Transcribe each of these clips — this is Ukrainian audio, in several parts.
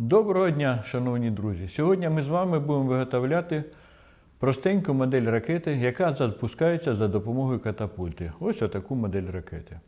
Доброго дня, шановні друзі! Сьогодні ми з вами будемо виготовляти простеньку модель ракети, яка запускається за допомогою катапульти. Ось отаку модель ракети.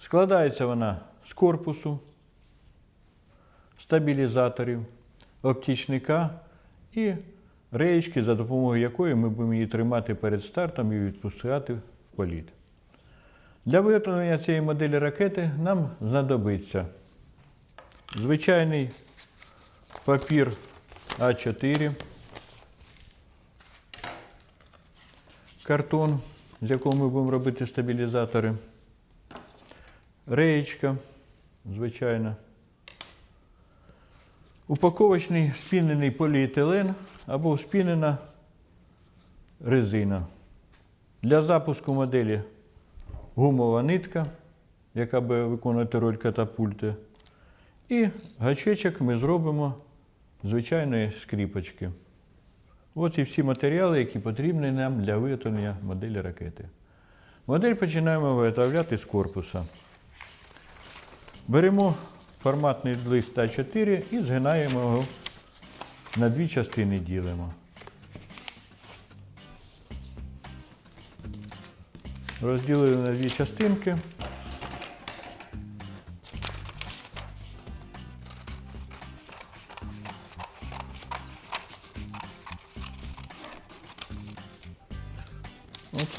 Складається вона з корпусу, стабілізаторів, оптічника і реєчки, за допомогою якої ми будемо її тримати перед стартом і відпускати в політ. Для виготовлення цієї моделі ракети нам знадобиться звичайний папір А4, картон, з якого ми будемо робити стабілізатори, реєчка, звичайна, упаковочний спінений поліетилен або спінена резина. Для запуску моделі гумова нитка, яка буде виконувати роль катапульти. І гачечок ми зробимо звичайної скріпочки. Ось і всі матеріали, які потрібні нам для виготовлення моделі ракети. Модель починаємо виготовляти з корпуса. Беремо форматний лист А4 і згинаємо його на дві частини ділимо. Розділили на дві частинки.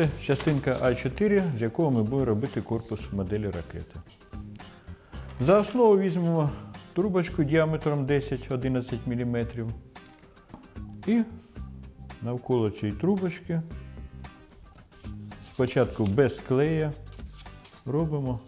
Оце частинка А4, з якого ми будемо робити корпус моделі ракети. За основу візьмемо трубочку діаметром 10-11 мм. І навколо цієї трубочки спочатку без клея робимо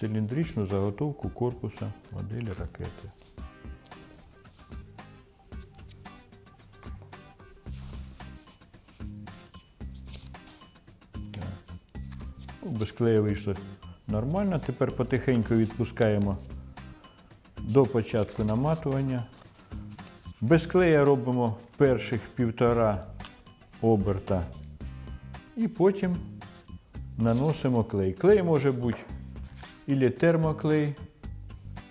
циліндричну заготовку корпуса моделі ракети. Без клею вийшло нормально. Тепер потихеньку відпускаємо до початку наматування. Без клея робимо перших півтора оберта і потім наносимо клей. Клей може бути ілі термоклей,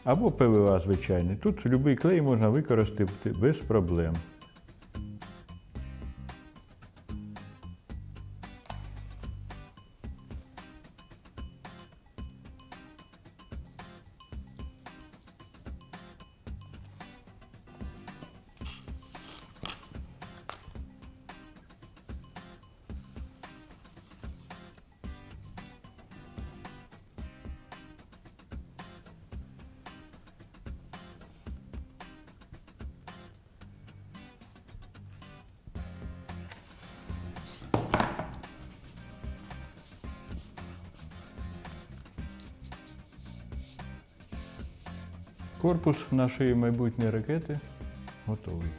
або ПВА звичайний. Тут будь-який клей можна використати без проблем. Корпус нашої майбутньої ракети готовий.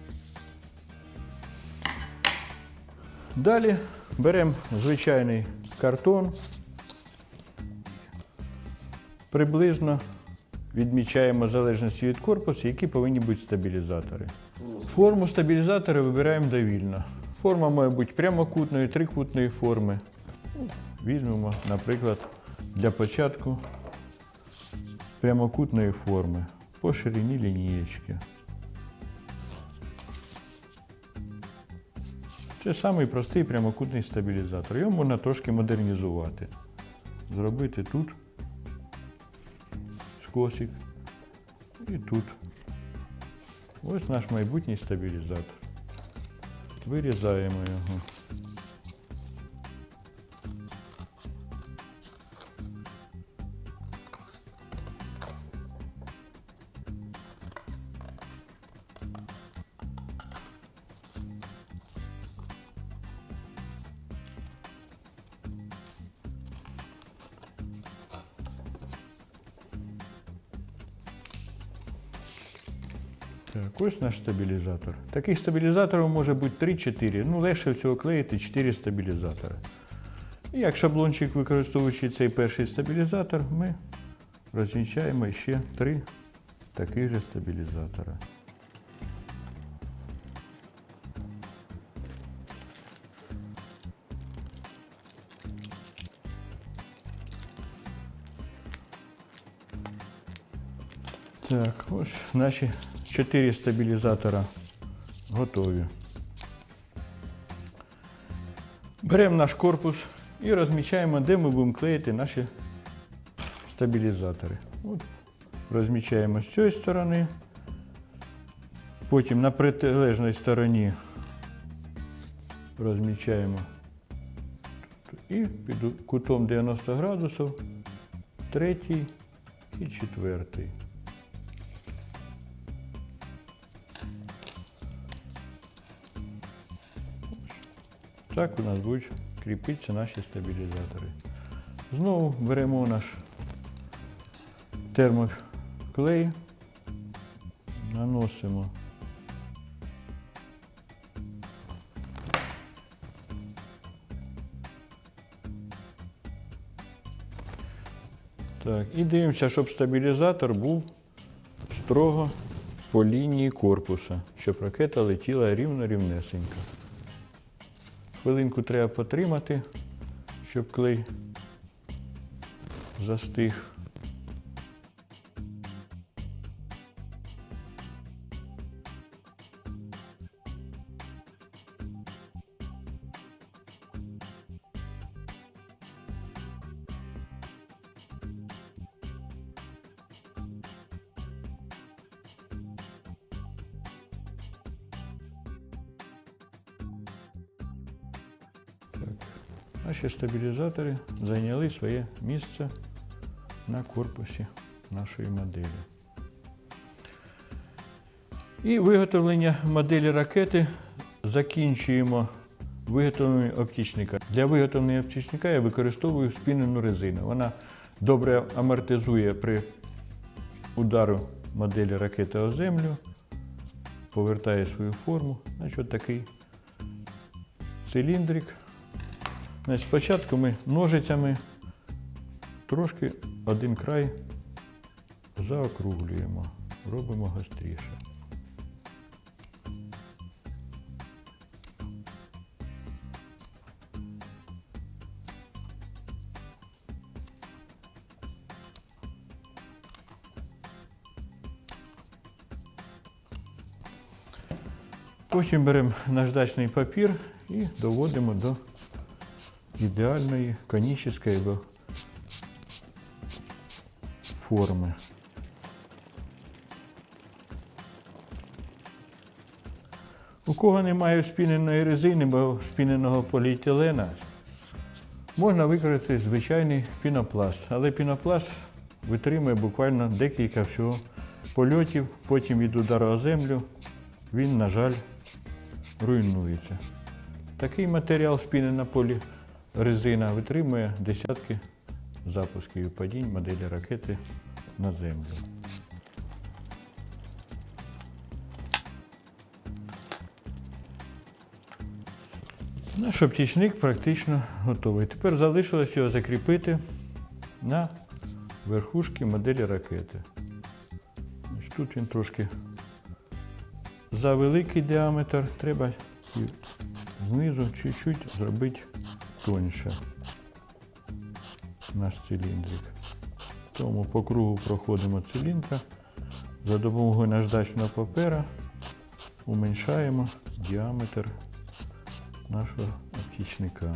Далі беремо звичайний картон, приблизно відмічаємо залежності від корпусу, які повинні бути стабілізатори. Форму стабілізатора вибираємо довільно. Форма має бути прямокутної, трикутної форми. Візьмемо, наприклад, для початку прямокутної форми по ширині лінієчки. Це самий простий прямокутний стабілізатор. Його можна трошки модернізувати. Зробити тут скосик і тут. Ось наш майбутній стабілізатор. Вирізаємо його. Так, ось наш стабілізатор. Таких стабілізаторів може бути 3-4. Ну, легше всього клеїти 4 стабілізатори. І як шаблончик, використовуючи цей перший стабілізатор, ми розміщаємо ще 3 таких же стабілізатора. Так, ось наші Чотири стабілізатора готові. Беремо наш корпус і розмічаємо, де ми будемо клеїти наші стабілізатори. От, розмічаємо з цієї сторони. Потім на протилежній стороні розмічаємо і під кутом 90 градусів третій і четвертий. Так у нас будуть кріпитися наші стабілізатори. Знову беремо наш термоклей, наносимо Так, і дивимося, щоб стабілізатор був строго по лінії корпуса, щоб ракета летіла рівно-рівнесенько. Хвилинку треба потримати, щоб клей застиг. Наші стабілізатори зайняли своє місце на корпусі нашої моделі. І виготовлення моделі ракети закінчуємо виготовленням оптичника. Для виготовлення оптичника я використовую спінену резину. Вона добре амортизує при удару моделі ракети о землю, повертає свою форму. Значить, такий циліндрик. Значить, спочатку ми ножицями трошки один край заокруглюємо, робимо гостріше. Потім беремо наждачний папір і доводимо до ідеальної конічної або форми. У кого немає спіненої резини або спіненого поліетилена, можна використати звичайний пінопласт. Але пінопласт витримує буквально декілька всього польотів, потім від удару о землю він, на жаль, руйнується. Такий матеріал спінена полірезина витримує десятки запусків і падінь моделі ракети на землю. Наш оптічник практично готовий. Тепер залишилось його закріпити на верхушці моделі ракети. Тут він трошки за великий діаметр, треба знизу чуть-чуть зробити тоньше наш циліндрик. Тому по кругу проходимо циліндра. За допомогою наждачного папера уменьшаємо діаметр нашого оптичника.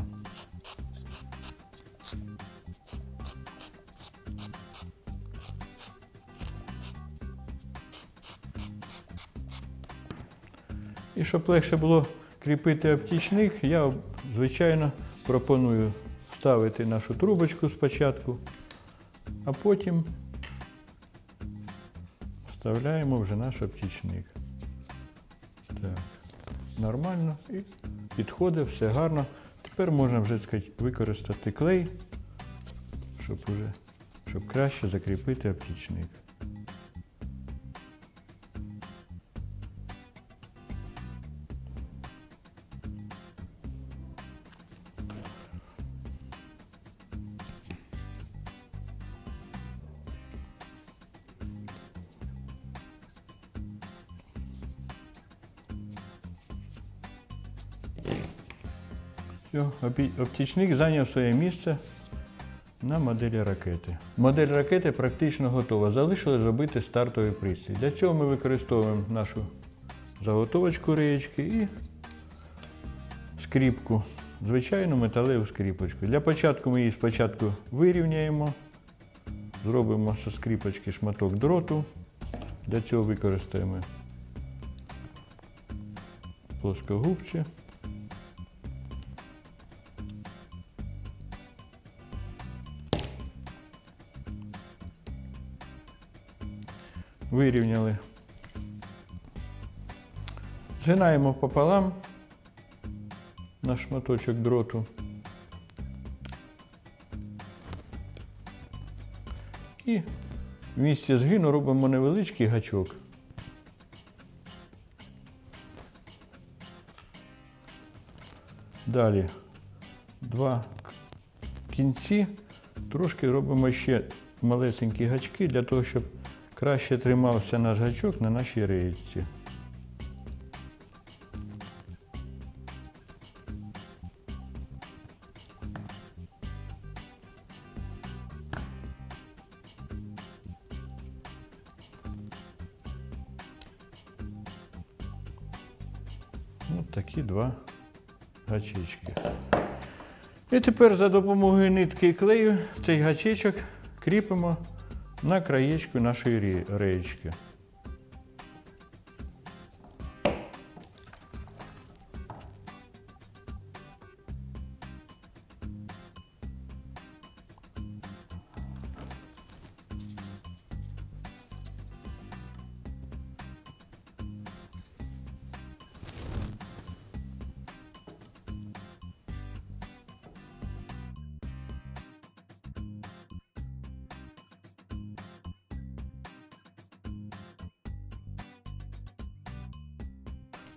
І щоб легше було кріпити оптічник, я, звичайно, пропоную ставити нашу трубочку спочатку, а потім вставляємо вже наш оптічник. Так, нормально і підходить, все гарно. Тепер можна вже використати клей, щоб, уже, щоб краще закріпити оптічник. Все, оптічник зайняв своє місце на моделі ракети. Модель ракети практично готова. Залишилось зробити стартовий пристрій. Для цього ми використовуємо нашу заготовочку реєчки і скріпку, звичайну металеву скріпочку. Для початку ми її спочатку вирівняємо, зробимо зі скріпочки шматок дроту. Для цього використаємо плоскогубці. Вирівняли. Згинаємо пополам на шматочок дроту. І в місці згину робимо невеличкий гачок. Далі два кінці. Трошки робимо ще малесенькі гачки для того, щоб краще тримався наш гачок на нашій реєчці. Ось такі два гачечки. І тепер за допомогою нитки і клею цей гачечок кріпимо на краєчку нашої рі-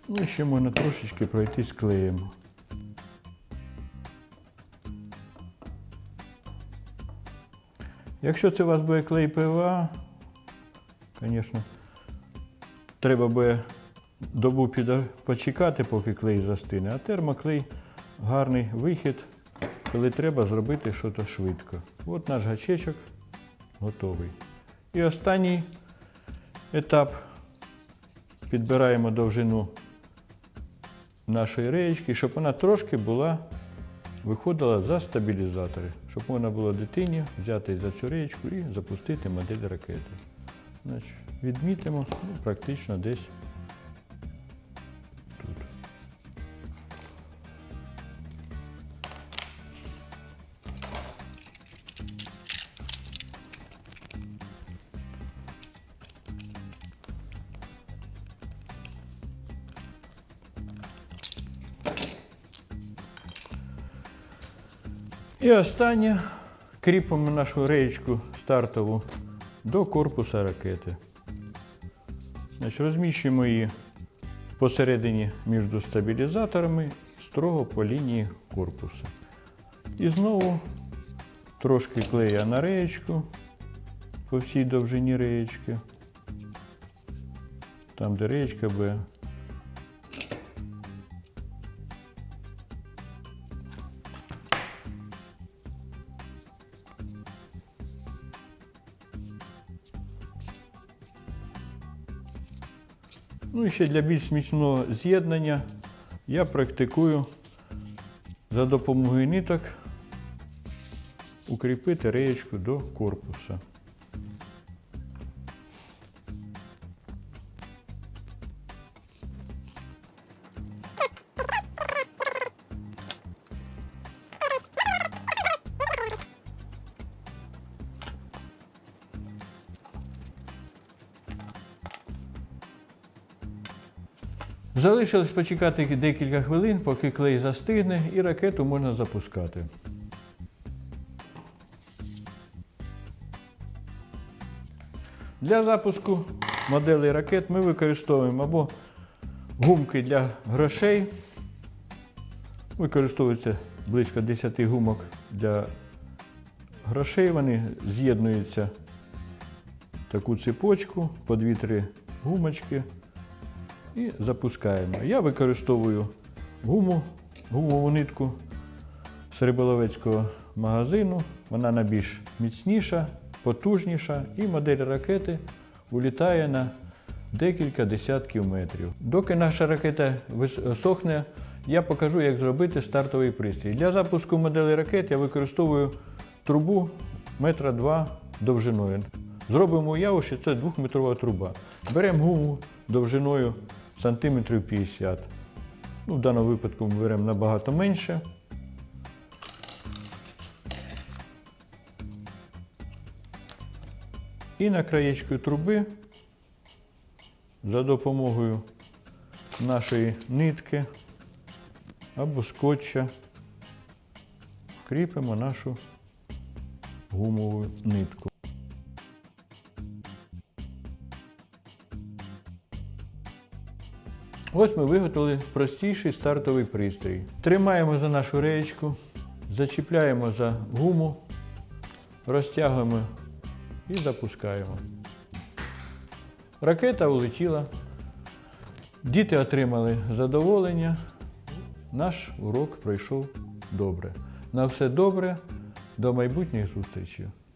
Ну і ще можна трошечки пройтись клеєм. Якщо це у вас буде клей ПВА, звісно, треба буде добу почекати, поки клей застине, а термоклей гарний вихід, коли треба зробити щось швидко. От наш гачечок готовий. І останній етап підбираємо довжину нашої реєчки, щоб вона трошки була, виходила за стабілізатори, щоб вона було дитині взяти за цю реєчку і запустити модель ракети. Значить, відмітимо ну, практично десь І останнє кріпимо нашу реєчку стартову до корпуса ракети. Значить, розміщуємо її посередині між стабілізаторами строго по лінії корпуса. І знову трошки клея на реєчку по всій довжині реєчки. Там, де реєчка буде Ну і ще для більш міцного з'єднання я практикую за допомогою ниток укріпити реєчку до корпуса. Залишилось почекати декілька хвилин, поки клей застигне і ракету можна запускати. Для запуску моделей ракет ми використовуємо або гумки для грошей. Використовується близько 10 гумок для грошей. Вони з'єднуються в таку цепочку по 2-3 гумочки і запускаємо. Я використовую гуму, гумову нитку з риболовецького магазину. Вона найбільш міцніша, потужніша, і модель ракети улітає на декілька десятків метрів. Доки наша ракета сохне, я покажу, як зробити стартовий пристрій. Для запуску моделі ракет я використовую трубу метра два довжиною. Зробимо уяву, що це двохметрова труба. Беремо гуму довжиною сантиметрів 50. Ну, в даному випадку ми беремо набагато менше. І на краєчку труби за допомогою нашої нитки або скотча кріпимо нашу гумову нитку. Ось ми виготовили простіший стартовий пристрій. Тримаємо за нашу реєчку, зачіпляємо за гуму, розтягуємо і запускаємо. Ракета улетіла. Діти отримали задоволення. Наш урок пройшов добре. На все добре. До майбутніх зустрічей.